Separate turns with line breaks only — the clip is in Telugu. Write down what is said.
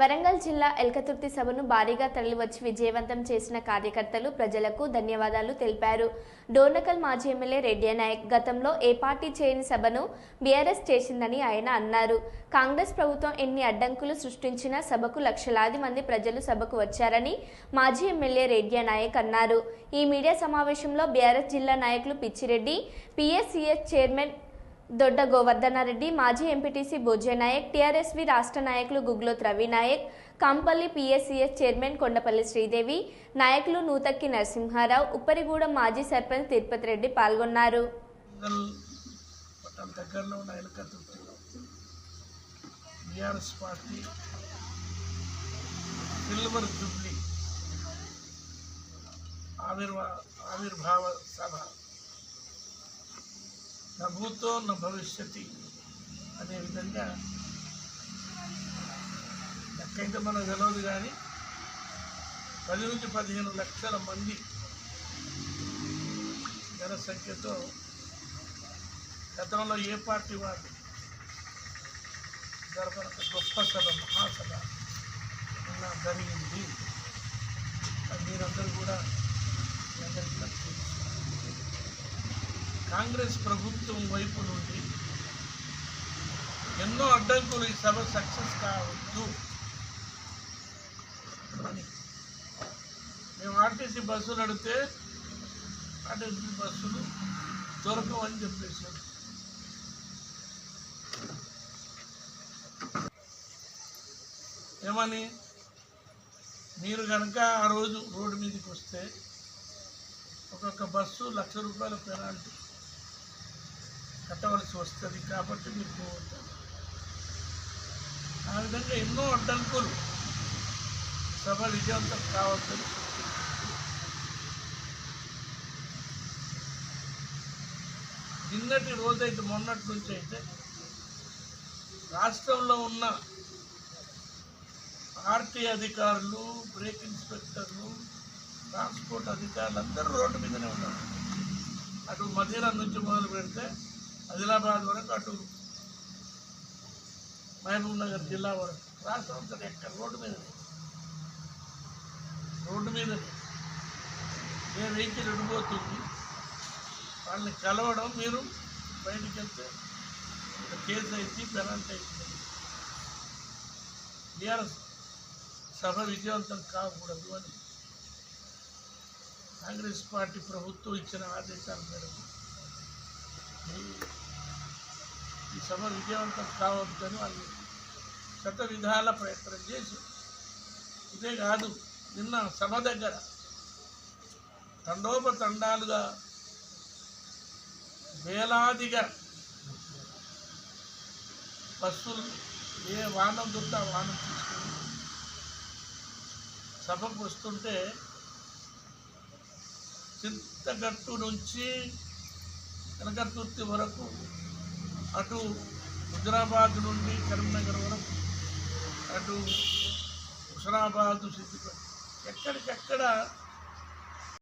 వరంగల్ జిల్లా ఎల్కతుర్తి సభను భారీగా తరలివచ్చి విజయవంతం చేసిన కార్యకర్తలు ప్రజలకు ధన్యవాదాలు తెలిపారు. డోర్నకల్ మాజీ ఎమ్మెల్యే రెడ్డి నాయక్ గతంలో ఏ పార్టీ చేయని సభను బీఆర్ఎస్ చేసిందని ఆయన అన్నారు. కాంగ్రెస్ ప్రభుత్వం ఎన్ని అడ్డంకులు సృష్టించినా సభకు లక్షలాది మంది ప్రజలు సభకు వచ్చారని మాజీ ఎమ్మెల్యే రెడ్డి నాయక్ అన్నారు. ఈ మీడియా సమావేశంలో బీఆర్ఎస్ జిల్లా నాయకులు పిచ్చిరెడ్డి పిఎస్సిఎస్ చైర్మన్ దొడ్డ గోవర్ధనారెడ్డి మాజీ ఎంపీటీసీ నాయక్ టీఆర్ఎస్వి రాష్ట్ర నాయకులు గుగ్లోత్ రవి నాయక్ కంపల్లి పిఎస్సిఎస్ చైర్మన్ కొండపల్లి శ్రీదేవి నాయకులు నూతక్కి నరసింహారావు ఉప్పరిగూడెం మాజీ సర్పంచ్ తిరుపతి రెడ్డి పాల్గొన్నారు.
ఆవిర్భావ సభ దగ్గరలో ఉన్న ఎలకతుర్తిలో బీఆర్ఎస్ పార్టీ సిల్వర్ జూబ్లీ ఆవిర్భా ఆవిర్భావ సభ నభూతో న భవిష్యతి అనే విధంగా లెక్కైతే మనకు తెలియదు కానీ పది నుంచి పదిహేను లక్షల మంది జనసంఖ్యతో గతంలో ఏ పార్టీ వాళ్ళు జరపన గొప్ప సభ మహాసభ జరిగింది. మీరందరూ కూడా అందరికీ కూడా తెలుసు. కాంగ్రెస్ ప్రభుత్వం వైపు నుండి ఎన్నో అడ్డంకులు ఈ సభ సక్సెస్ కావద్దు అని. మేము ఆర్టీసీ బస్సులు అడిగితే ఆర్టీసీ బస్సులు దొరకవని చెప్పేశారు. ఏమని? మీరు కనుక ఆ రోజు రోడ్డు మీదకి వస్తే ఒక్కొక్క బస్సు లక్ష రూపాయల పెనాల్టీ. కట్టవలసి వస్తుంది కాబట్టి మీరు పోవద్దు ఆ విధంగా ఎన్నో అడ్డంకులు సభ విజయవంతం కావద్దని నిన్నటి రోజైతే మొన్నటి నుంచి అయితే రాష్ట్రంలో ఉన్న పార్టీ అధికారులు బ్రేక్ ఇన్స్పెక్టర్లు ట్రాన్స్పోర్ట్ అధికారులు అందరూ రోడ్డు మీదనే ఉన్నారు. అటు మదీరా నుంచి మొదలు పెడితే ఆదిలాబాద్ వరకు అటు మహబూబ్ నగర్ జిల్లా వరకు. రాష్ట్రం అంతా ఎక్కడ? రోడ్డు మీద రోడ్డు మీద ఏ వెహికల్ ఉండిపోతుంది వాళ్ళని కలవడం మీరు బయటికి వెళ్తే కేసు అయితే పెనాల్టీ అవుతుంది టీఆర్ఎస్ సభ విజయవంతం కాకూడదు అని కాంగ్రెస్ పార్టీ ప్రభుత్వం ఇచ్చిన ఆదేశాల మేరకు ఈ- సభ విజయవంతం కావద్దని వాళ్ళు శత విధాల ప్రయత్నం చేసి ఇదే కాదు నిన్న సభ దగ్గర తండోపతండాలుగా వేలాదిగా బస్సులు ఏ వాహనం దొరికితే ఆ వాహనం తీసుకుని సభకు వస్తుంటే చింతగట్టు నుంచి కనకతుర్తి వరకు అటు హుజరాబాద్ నుండి కరీంనగర్ వరకు అటు హుసరాబాదు సిద్దిపేట ఎక్కడికెక్కడ